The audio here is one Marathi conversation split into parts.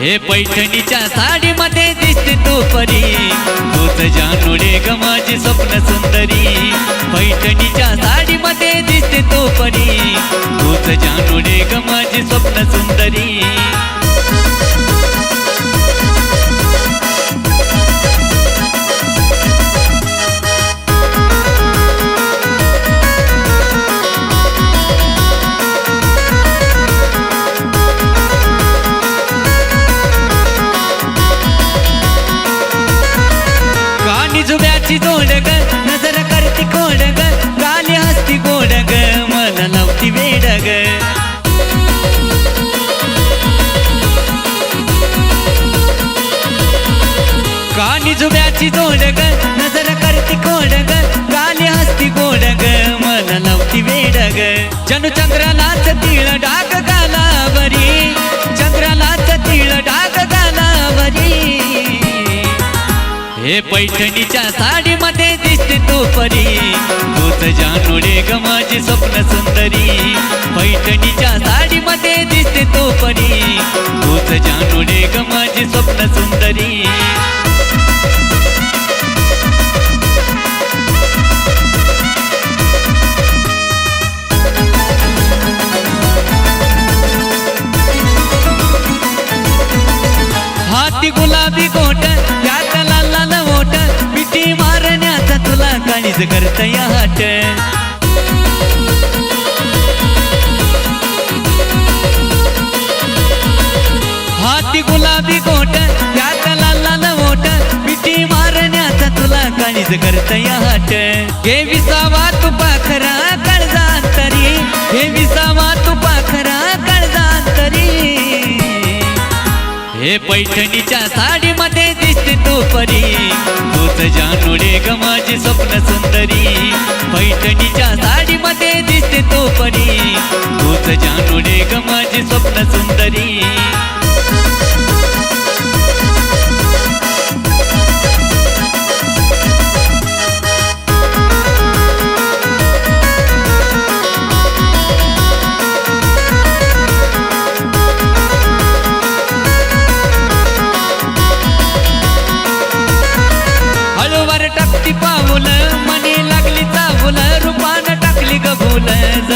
हे पैठणीच्या साडीमध्ये दिसते तू परी. तूच जानोडे ग माझी स्वप्न सुंदरी. ग कानी जुब्याची जोड ग नजर करती कोड ग गाली हसती गोड ग मला लावती वेड ग। चंद्राला हे पैठणीच्या साडीमध्ये दिसते तू परी. तूच जानोडे ग स्वप्न सुंदरी. पैठणीच्या साडीमध्ये दिसते तू परी. तूच जानोडे ग स्वप्न सुंदरी. तुला करता या हाट. हाती गुलाबी गोट यात लाल लाल ओट मिठी मारण्याचा तुला काळीज करता या हाट. हे विसावा तू पाखरा हे पैठणीच्या साडीमध्ये दिसते तू परी. तूच जानोडे गमाची स्वप्न सुंदरी. पैठणीच्या साडीमध्ये दिसते तू परी. तूच जानोडे गमा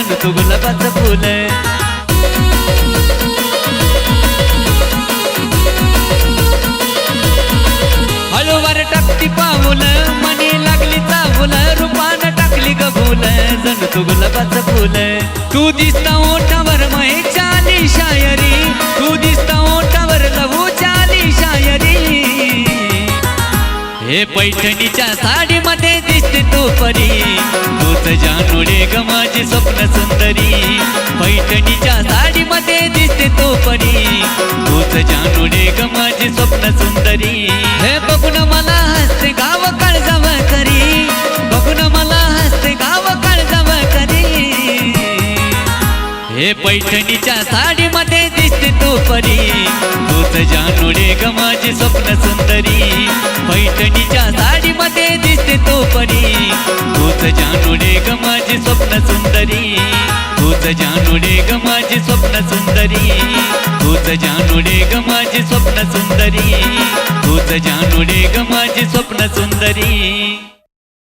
रंग तू गुलाबाचं फुल. हळूवार टाकती पाऊल मनी लागली चावूल रूपान टाकली गबूल जणू तू गुलाबाचं फुल. तू दिसता हे पैठणीच्या साडीमध्ये दिसते तू परी. तूच जानोडे ग स्वप्न सुंदरी. पैठणीच्या साडीमध्ये दिसते तू परी. तूच जानोडे ग स्वप्न सुंदरी. हे बघून मला हसते गाव काळजाव करी. बघून मला हसते गाव काळजाव करी. हे पैठणीच्या साडीमध्ये दिसते तू परी. तूच जानोडे ग स्वप्न सुंदरी. पैठणीच्या साडीमध्ये दिसते तू परी. तूच जानोडे ग स्वप्न सुंदरी. तूच जानोडे ग स्वप्न सुंदरी. तूच जानोडे ग स्वप्न सुंदरी. तूच जानोडे ग स्वप्न सुंदरी.